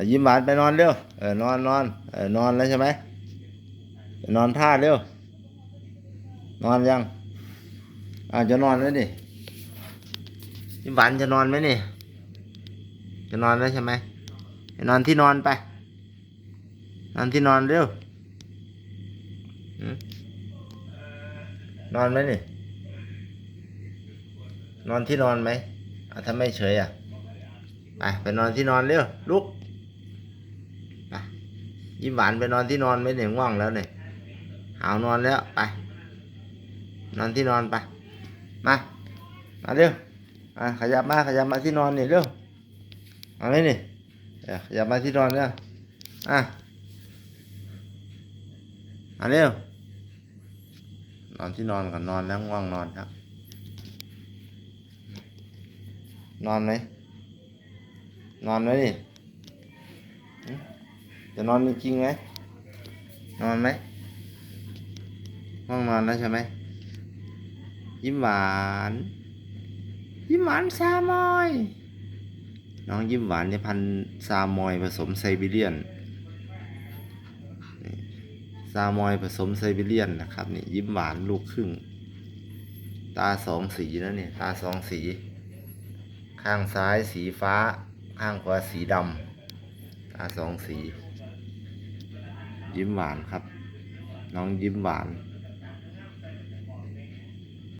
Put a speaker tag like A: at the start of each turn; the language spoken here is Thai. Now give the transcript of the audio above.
A: อยิ้มหวานไปนอนเร็วเออนอนนอนเออนอนแล้วใช่ไหมนอนท่าเร็วนอนยังอ่าจะนอนแล้วนี่ยิ้มหวานจะนอนไหมนี่ จะนอนแล้วใช่ไหมนอนที่นอนไป นอนที่นอนเร็วนอนไหมนี่ นอนที่นอนไหมอะถ้าไม่เฉยอะ ไปไปนอนที่นอนเร็วลุก ยิ้มหวานไปนอนที่นอนไหมเนี่ยง่วงแล้วเนี่ยหาวนอนแล้วไป นอนที่นอนไป มามาเร็วอะขยับมาขยับมาที่นอนนี่เร็วเอาไหมนี่ขยับมาที่นอนเนี่ยอะมาเร็วนอนที่นอนก่อนนอนแล้วง่วงนอนครับ นอนไหมนอนไหมนี่ จะนอนจริงไหมนอนไหมห้องนอนแล้วใช่ไหมยิ้มหวาน ยิ้มหวานซามอย น้องยิ้มหวานเนี่ยพันซามอยผสมไซบีเรียนซามอยผสมไซบีเรียนนะครับนี่ยิ้มหวานลูกครึ่ง ตาสองสีนะเนี่ยตาสองสี ข้างซ้ายสีฟ้า ข้างขวาสีดำตาสองสี ยิ้มหวานครับ น้องยิ้มหวาน